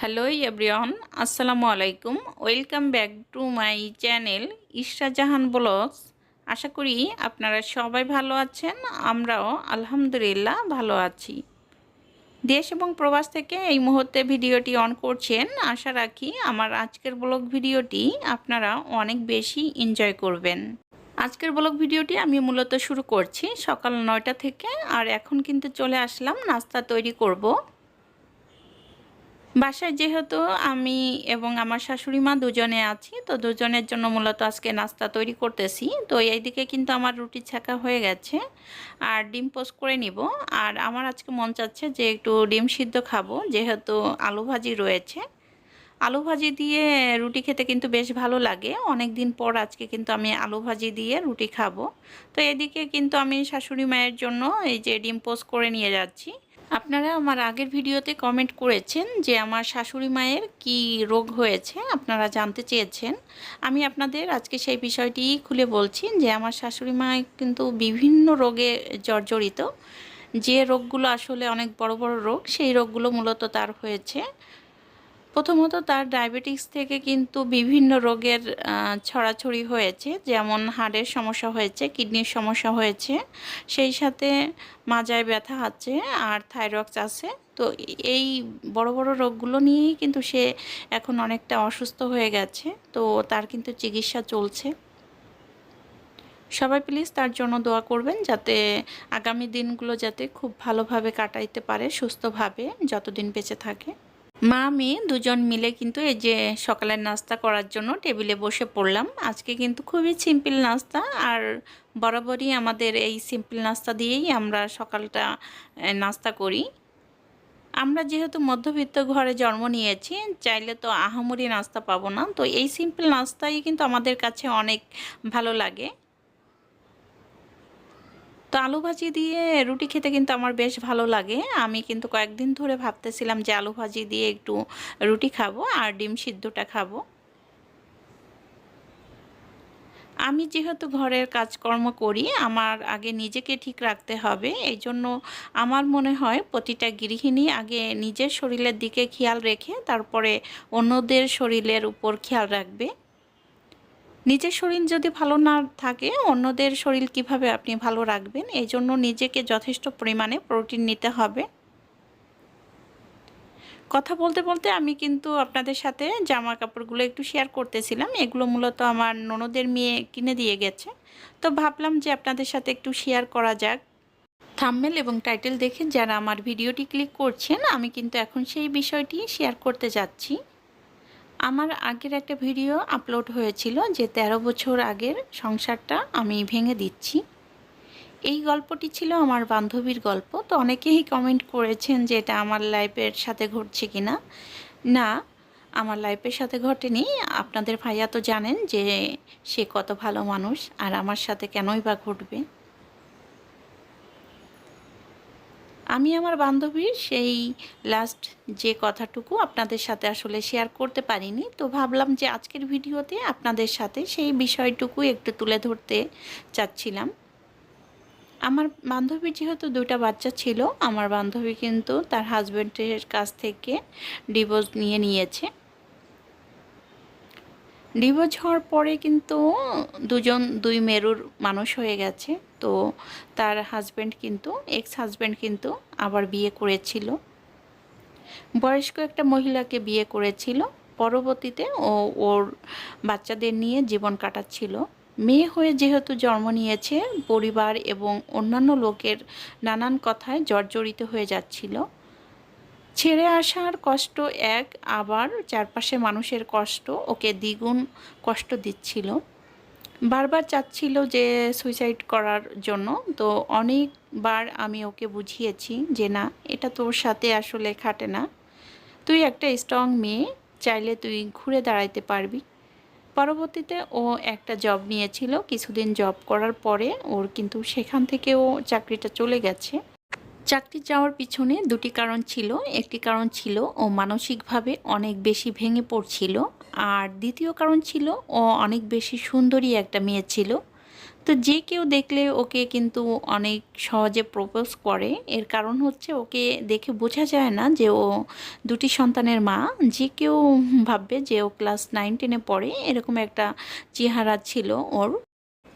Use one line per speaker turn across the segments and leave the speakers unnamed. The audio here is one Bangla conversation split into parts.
হ্যালো এভরিওয়ান আসসালামু আলাইকুম welcome back to my channel Ishra Jahan vlogs আশা করি আপনারা সবাই ভালো আছেন, আমরাও আলহামদুলিল্লাহ ভালো আছি। দেশ এবং প্রবাস থেকে এই মুহূর্তে ভিডিওটি অন করছেন, আশা রাখি আমার আজকের ব্লগ ভিডিওটি আপনারা অনেক বেশি এনজয় করবেন। আজকের ব্লগ ভিডিওটি আমি মূলত শুরু করছি সকাল নয়টা থেকে, আর এখন কিন্তু চলে আসলাম নাস্তা তৈরি করব। বাসায় যেহেতু আমি এবং আমার শাশুড়ি মা দুজনে আছি, তো দুজনের জন্য মূলত আজকে নাস্তা তৈরি করতেছি। তো এইদিকে কিন্তু আমার রুটি ছাকা হয়ে গেছে, আর ডিম পোস্ট করে নিব। আর আমার আজকে মন চাচ্ছে যে একটু ডিম সিদ্ধ খাব, যেহেতু আলু ভাজি রয়েছে। আলু ভাজি দিয়ে রুটি খেতে কিন্তু বেশ ভালো লাগে। অনেক দিন পর আজকে কিন্তু আমি আলু ভাজি দিয়ে রুটি খাব। তো এদিকে কিন্তু আমি শাশুড়ি মায়ের জন্য এই যে ডিম পোস্ট করে নিয়ে যাচ্ছি। আপনারা আমার আগের ভিডিওতে কমেন্ট করেছেন যে আমার শাশুড়ি মায়ের কি রোগ হয়েছে, আপনারা জানতে চেয়েছেন। আমি আপনাদের আজকে সেই বিষয়টি খুলে বলছি যে আমার শাশুড়ি মা কিন্তু বিভিন্ন রোগে জর্জরিত। যে রোগগুলো আসলে অনেক বড় বড় রোগ, সেই রোগগুলো মূলত তার হয়েছে প্রথমত তার ডায়াবেটিক্স থেকে কিন্তু বিভিন্ন রোগের ছড়াছড়ি হয়েছে। যেমন হাড়ের সমস্যা হয়েছে, কিডনির সমস্যা হয়েছে, সেই সাথে মাজায় ব্যথা আছে, আর থাইরক্স আছে। তো এই বড় বড় রোগগুলো নিয়েই কিন্তু সে এখন অনেকটা অসুস্থ হয়ে গেছে। তো তার কিন্তু চিকিৎসা চলছে। সবাই প্লিজ তার জন্য দোয়া করবেন যাতে আগামী দিনগুলো যাতে খুব ভালোভাবে কাটাইতে পারে, সুস্থভাবে যতদিন বেঁচে থাকে। মা মেয়ে দুজন মিলে কিন্তু এই যে সকালের নাস্তা করার জন্য টেবিলে বসে পড়লাম। আজকে কিন্তু খুবই সিম্পল নাস্তা আর বরাবরই আমাদের এই সিম্পল নাস্তা দিয়েই আমরা সকালটা নাস্তা করি। আমরা যেহেতু মধ্যবিত্ত ঘরে জন্ম নিয়েছি, চাইলে তো আহামরি নাস্তা পাবো না। তো এই সিম্পল নাস্তাই কিন্তু আমাদের কাছে অনেক ভালো লাগে। তো আলু ভাজি দিয়ে রুটি খেতে কিন্তু আমার বেশ ভালো লাগে। আমি কিন্তু কয়েকদিন ধরে ভাবতেছিলাম যে আলু ভাজি দিয়ে একটু রুটি খাব আর ডিম সিদ্ধটা খাব। আমি যেহেতু ঘরের কাজকর্ম করি, আমার আগে নিজেকে ঠিক রাখতে হবে। এই জন্য আমার মনে হয় প্রতিটা গৃহিণী আগে নিজের শরীরের দিকে খেয়াল রেখে, তারপরে অন্যদের শরীরের উপর খেয়াল রাখবে। নিজের শরীর যদি ভালো না থাকে, অন্যদের শরীর কীভাবে আপনি ভালো রাখবেন? এই জন্য নিজেকে যথেষ্ট পরিমাণে প্রোটিন নিতে হবে। কথা বলতে বলতে আমি কিন্তু আপনাদের সাথে জামা কাপড়গুলো একটু শেয়ার করতেছিলাম। এগুলো মূলত আমার ননদের মেয়ে কিনে দিয়ে গেছে। তো ভাবলাম যে আপনাদের সাথে একটু শেয়ার করা যাক। থাম্মেল এবং টাইটেল দেখে যারা আমার ভিডিওটি ক্লিক করছেন, আমি কিন্তু এখন সেই বিষয়টি শেয়ার করতে যাচ্ছি। আমার আগের একটা ভিডিও আপলোড হয়েছিল যে ১৩ বছর আগের সংসারটা আমি ভেঙে দিচ্ছি। এই গল্পটি ছিল আমার বান্ধবীর গল্প। তো অনেকেই কমেন্ট করেছেন যে এটা আমার লাইফের সাথে ঘটছে কি না না আমার লাইফের সাথে ঘটেনি। আপনাদের ভাইয়া তো জানেন যে সে কত ভালো মানুষ, আর আমার সাথে কেনই বা ঘটবে? আমি আমার বান্ধবীর সেই লাস্ট যে কথাটুকু আপনাদের সাথে আসলে শেয়ার করতে পারিনি, তো ভাবলাম যে আজকের ভিডিওতে আপনাদের সাথে সেই বিষয়টুকু একটু তুলে ধরতে চাচ্ছিলাম। আমার বান্ধবীর যেহেতু দুইটা বাচ্চা ছিল, আমার বান্ধবী কিন্তু তার হাজব্যান্ডের কাছ থেকে ডিভোর্স নিয়ে নিয়েছে। ডিভোর্স হওয়ার পরে কিন্তু দুজন, দুই মেরুর মানুষ হয়ে গেছে। তো তার হাজব্যান্ড কিন্তু এক্স হাজব্যান্ড কিন্তু আবার বিয়ে করেছিল। বয়স্ক একটা মহিলাকে বিয়ে করেছিল। পরবর্তীতে ও ওর বাচ্চাদের নিয়ে জীবন কাটাচ্ছিল। মেয়ে হয়ে যেহেতু জন্ম নিয়েছে, পরিবার এবং অন্যান্য লোকের নানান কথায় জর্জরিত হয়ে যাচ্ছিল। ছেড়ে আসার কষ্ট এক, আবার চারপাশে মানুষের কষ্ট ওকে দ্বিগুণ কষ্ট দিচ্ছিল। বারবার চাচ্ছিল যে সুইসাইড করার জন্য, তো অনেকবার আমি ওকে বুঝিয়েছি যে না, এটা তোর সাথে আসলে খাটে না। তুই একটা স্ট্রং মেয়ে, চাইলে তুই ঘুরে দাঁড়াইতে পারবি। পরবর্তীতে ও একটা জব নিয়েছিল, কিছুদিন জব করার পরে ওর কিন্তু সেখান থেকেও চাকরিটা চলে গেছে। চাকরি যাওয়ার পিছনে দুটি কারণ ছিল। একটি কারণ ছিল ও মানসিকভাবে অনেক বেশি ভেঙে পড়ছিল। আর দ্বিতীয় কারণ ছিল, ও অনেক বেশি সুন্দরী একটা মেয়ে ছিল। তো যে কেউ দেখলে ওকে কিন্তু অনেক সহজে প্রপোজ করে। এর কারণ হচ্ছে ওকে দেখে বোঝা যায় না যে ও দুটি সন্তানের মা। যে কেউ ভাববে যে ও ক্লাস নাইন টেনে পড়ে, এরকম একটা চেহারা ছিল ওর।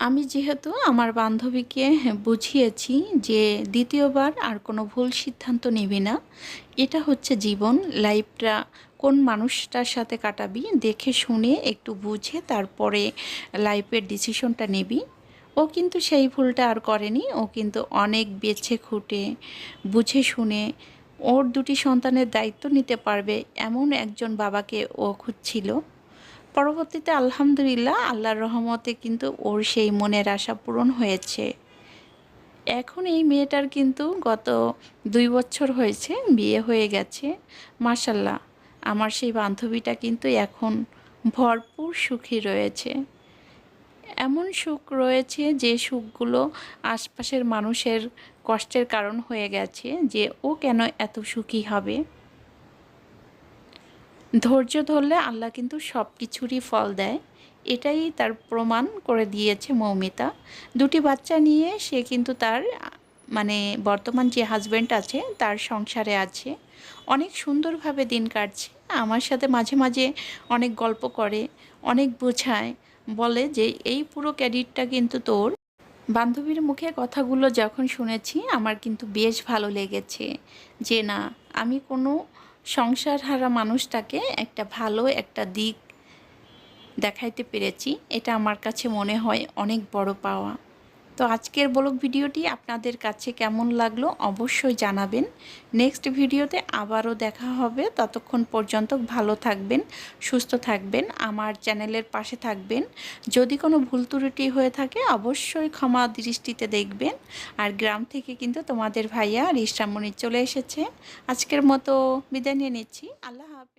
আমি যেহেতু আমার বান্ধবীকে বুঝিয়েছি যে দ্বিতীয়বার আর কোনো ভুল সিদ্ধান্ত নিবি না, এটা হচ্ছে জীবন। লাইফটা কোন মানুষটার সাথে কাটাবি দেখে শুনে একটু বুঝে তারপরে লাইফের ডিসিশনটা নিবি। ও কিন্তু সেই ভুলটা আর করেনি, ও কিন্তু অনেক বেছে খুঁটে, বুঝে শুনে ওর দুটি সন্তানের দায়িত্ব নিতে পারবে এমন একজন বাবাকে ও খুঁজছিল। পরবর্তীতে আলহামদুলিল্লাহ, আল্লাহর রহমতে কিন্তু ওর সেই মনের আশা পূরণ হয়েছে। এখন এই মেয়েটার কিন্তু গত দুই বছর হয়েছে, বিয়ে হয়ে গেছে। মার্শাল্লাহ আমার সেই বান্ধবীটা কিন্তু এখন ভরপুর সুখী রয়েছে। এমন সুখ রয়েছে যে সুখগুলো আশপাশের মানুষের কষ্টের কারণ হয়ে গেছে যে ও কেন এত সুখী হবে? ধৈর্য ধরলে আল্লাহ কিন্তু সব কিছুরই ফল দেয়। এটাই তার প্রমাণ করে দিয়েছে মৌমিতা। দুটি বাচ্চা নিয়ে সে কিন্তু তার মানে বর্তমান যে হাজব্যান্ড আছে, তার সংসারে আছে। অনেক সুন্দরভাবে দিন কাটছে। আমার সাথে মাঝে মাঝে অনেক গল্প করে, অনেক বোঝায়, বলে যে এই পুরো ক্যারিয়ারটা কিন্তু তোর। বান্ধবীর মুখে কথাগুলো যখন শুনেছি, আমার কিন্তু বেশ ভালো লেগেছে যে না, আমি কোনো সংসার হারা মানুষটাকে একটা ভালো একটা দিক দেখাইতে পেরেছি। এটা আমার কাছে মনে হয় অনেক বড় পাওয়া। তো আজকের ব্লগ ভিডিওটি আপনাদের কাছে কেমন লাগল অবশ্যই জানাবেন। নেক্সট ভিডিওতে আবারও দেখা হবে। ততক্ষণ পর্যন্ত ভালো থাকবেন, সুস্থ থাকবেন, আমার চ্যানেলের পাশে থাকবেন। যদি কোনো ভুল ত্রুটি হয়ে থাকে অবশ্যই ক্ষমা দৃষ্টিতে দেখবেন। আর গ্রাম থেকে কিন্তু তোমাদের ভাইয়া রিস্টামণি চলে এসেছে। আজকের মতো বিদায় নিয়ে নিচ্ছি। আল্লাহ হাফেজ।